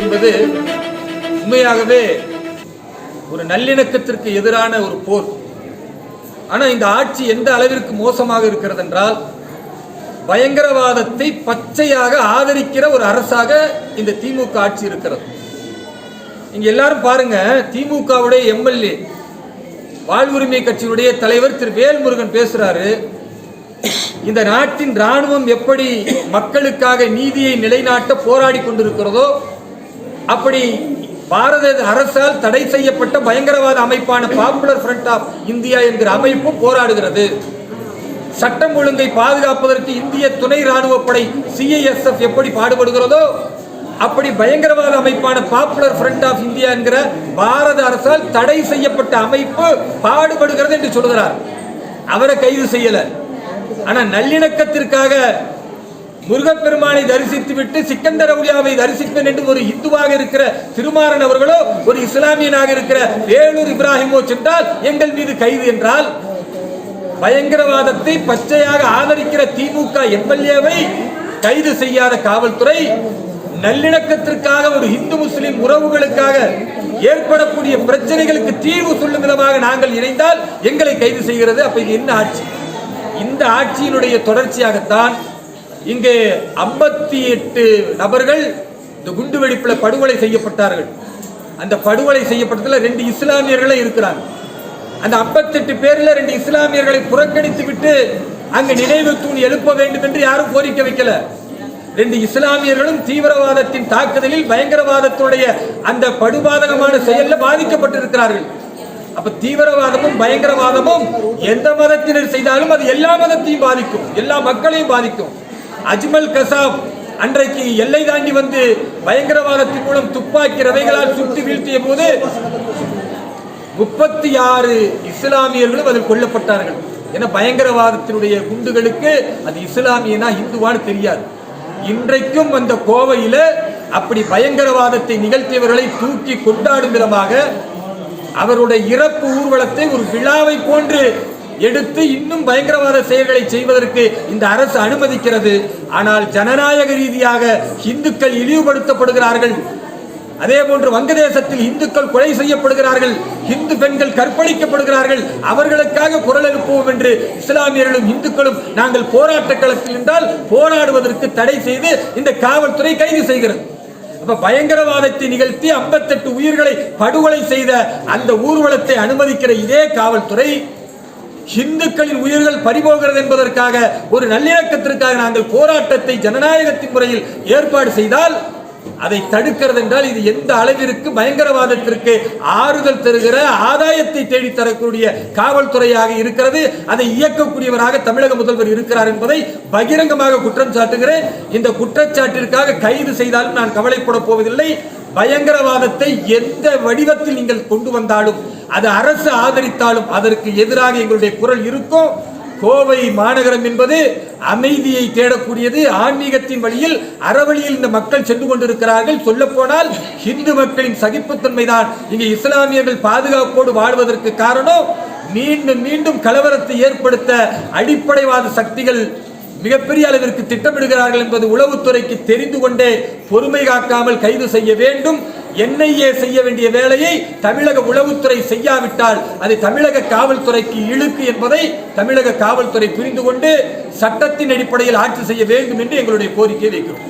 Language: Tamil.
என்பது உண்மையாகவே ஒரு நல்லிணக்கத்திற்கு எதிரான ஒரு போர். ஆனால் இந்த ஆட்சி எந்த அளவிற்கு மோசமாக இருக்கிறது என்றால் பயங்கரவாதத்தை பச்சையாக ஆதரிக்கிற ஒரு அரசாக இந்த திமுக ஆட்சி இருக்கிறது. இங்க எல்லாரும் பாருங்க திமுகவுடைய எம்எல்ஏ வாழ்வுரிமை கட்சியினுடைய தலைவர் திரு. வேல்முருகன் பேசுறாரு. இந்த நாட்டின் ராணுவம் எப்படி மக்களுக்காக நீதியை நிலைநாட்ட போராடி கொண்டிருக்கிறதோ அப்படி பாரத அரசால் தடை செய்யப்பட்ட பயங்கரவாத அமைப்பான பாப்புலர் ஃப்ரண்ட் ஆஃப் இந்தியா என்கிற அமைப்பும் போராடுகிறது. சட்டம் ஒழுங்கை பாதுகாப்பதற்கு இந்திய துணை ராணுவப்படை சிஐஎஸ்எஃப் எப்படி பாடுபடுகிறதோ அப்படி பயங்கரவாத அமைப்பான பாப்புலர் ஃப்ரண்ட் ஆஃப் இந்தியா என்கிற பாரத அரசால் தடை செய்யப்பட்ட அமைப்பு பாடுபடுகிறது என்று சொல்கிறார். அவரை கைது செய்யலை. ஆனா நல்லிணக்கத்திற்காக முருகப்பெருமானை தரிசித்து விட்டு சிக்கந்தர அவுலியாவை தரிசிப்பேன் என்று ஒரு இந்துவாக இருக்கிற திருமாறன் அவர்களோ ஒரு இஸ்லாமியனாக இருக்கிற வேலூர் இப்ராஹிமோ சென்றால் எங்கள் மீது கைது என்றால் பயங்கரவாதத்தை பச்சையாக ஆதரிக்கிற திமுக எம்எல்ஏவை கைது செய்யாத காவல்துறை நல்லிணக்கத்திற்காக ஒரு இந்து முஸ்லிம் உறவுகளுக்காக ஏற்படக்கூடிய பிரச்சனைகளுக்கு தீர்வு சொல்லும் விதமாக நாங்கள் இணைந்தால் எங்களை கைது செய்கிறது. அப்ப இது என்ன ஆட்சி? இந்த ஆட்சியினுடைய தொடர்ச்சியாகத்தான் இங்கே ஐம்பத்தி எட்டு நபர்கள் இந்த குண்டு வெடிப்பில் படுகொலை செய்யப்பட்டார்கள். அந்த படுகொலை செய்யப்பட்டதில் ரெண்டு இஸ்லாமியர்களே இருக்கிறாங்க. அந்த ஐம்பத்தெட்டு பேரில் ரெண்டு இஸ்லாமியர்களை புறக்கணித்து விட்டு அங்கு நினைவு தூண் எழுப்ப வேண்டும் என்று யாரும் கோரிக்கை வைக்கல. ரெண்டு இஸ்லாமியர்களும் தீவிரவாதத்தின் தாக்குதலில் பயங்கரவாதத்துடைய அந்த படுபாதகமான செயலில் பாதிக்கப்பட்டிருக்கிறார்கள். அப்ப தீவிரவாதமும் பயங்கரவாதமும் எந்த மதத்தினர் செய்தாலும் அது எல்லா மதத்தையும் பாதிக்கும் எல்லா மக்களையும் பாதிக்கும். அஜ்மல் கசாப் அன்றைக்கு எல்லை தாண்டி வந்து பயங்கரவாதத்தின் மூலம் துப்பாக்கி ரவைகளால் சுட்டு வீழ்த்திய போது முப்பத்தி ஆறு இஸ்லாமியர்களும் அதில் கொல்லப்பட்டார்கள். என பயங்கரவாதத்தினுடைய குண்டுகளுக்கு அது இஸ்லாமியனா இந்துவான்னு தெரியாது. இன்றைக்கும் அந்த கோவையில் அப்படி பயங்கரவாதத்தை நிகழ்த்தியவர்களை தூக்கி கொண்டாடும் விதமாக அவருடைய இறப்பு ஊர்வலத்தை ஒரு விழாவை போன்று எடுத்து இன்னும் பயங்கரவாத செயல்களை செய்வதற்கு இந்த அரசு அனுமதிக்கிறது. ஆனால் ஜனநாயக ரீதியாக இந்துக்கள் இழிவுபடுத்தப்படுகிறார்கள். அதே போன்று வங்கதேசத்தில் இந்துக்கள் கொலை செய்யப்படுகிறார்கள். இந்து பெண்கள் கற்பழிக்கப்படுகிறார்கள். அவர்களுக்காக குரல் எழுப்புவோம் என்று இஸ்லாமியர்களும் இந்துக்களும் நாங்கள் போராட்ட களத்தில் இருந்தால் போராடுவதற்கு தடை செய்து இந்த காவல்துறை கைது செய்கிறது. அப்ப பயங்கரவாதத்தை நிகழ்த்தி 58 உயிர்களை படுகொலை செய்த அந்த ஊர்வலத்தை அனுமதிக்கிற இதே காவல்துறை இந்துக்களின் உயிர்கள் பறிபோகிறது என்பதற்காக ஒரு நல்லிணக்கத்திற்காக நாங்கள் போராட்டத்தை ஜனநாயகத்தின் முறையில் ஏற்பாடு செய்தால் அதை தடுக்கிறது என்றால் இது எந்த அளவிற்கு பயங்கரவாதத்திற்கு ஆறுதல் தருகிற ஆதாயத்தை தேடி தரக்கூடிய காவல்துறையாக இருக்கிறது அதை இயக்கக்கூடியவராக தமிழக முதல்வர் இருக்கிறார் என்பதை பகிரங்கமாக குற்றம் சாட்டுகிறேன். இந்த குற்றச்சாட்டிற்காக கைது செய்தாலும் நான் கவலைப்பட போவதில்லை. பயங்கரவாதத்தை எந்த வடிவத்தில் நீங்கள் கொண்டு வந்தாலும் அது அரசு ஆதரித்தாலும் அதற்கு எதிராக எங்களுடைய குரல் இருக்கும். கோவை மாநகரம் என்பது அமைதியை தேடக்கூடியது. ஆன்மீகத்தின் வழியில் அறவழியில் இந்த மக்கள் சென்று கொண்டிருக்கிறார்கள். சொல்லப்போனால் ஹிந்து இந்து மக்களின் சகிப்புத்தன்மை தான் இங்கே இஸ்லாமியர்கள் பாதுகாப்போடு வாழ்வதற்கு காரணம் மீண்டும் மீண்டும் கலவரத்தை ஏற்படுத்த அடிப்படைவாத சக்திகள் மிகப்பெரிய அளவிற்கு திட்டமிடுகிறார்கள் என்பது உளவுத்துறைக்கு தெரிந்து கொண்டே பொறுமை காக்காமல் கைது செய்ய வேண்டும். என்ஐஏ செய்ய வேண்டிய வேலையை தமிழக உளவுத்துறை செய்யாவிட்டால் அது தமிழக காவல்துறைக்கு இழுக்கு என்பதை தமிழக காவல்துறை புரிந்து கொண்டு சட்டத்தின் அடிப்படையில் ஆட்சி செய்ய வேண்டும் என்று எங்களுடைய கோரிக்கை வைக்கிறோம்.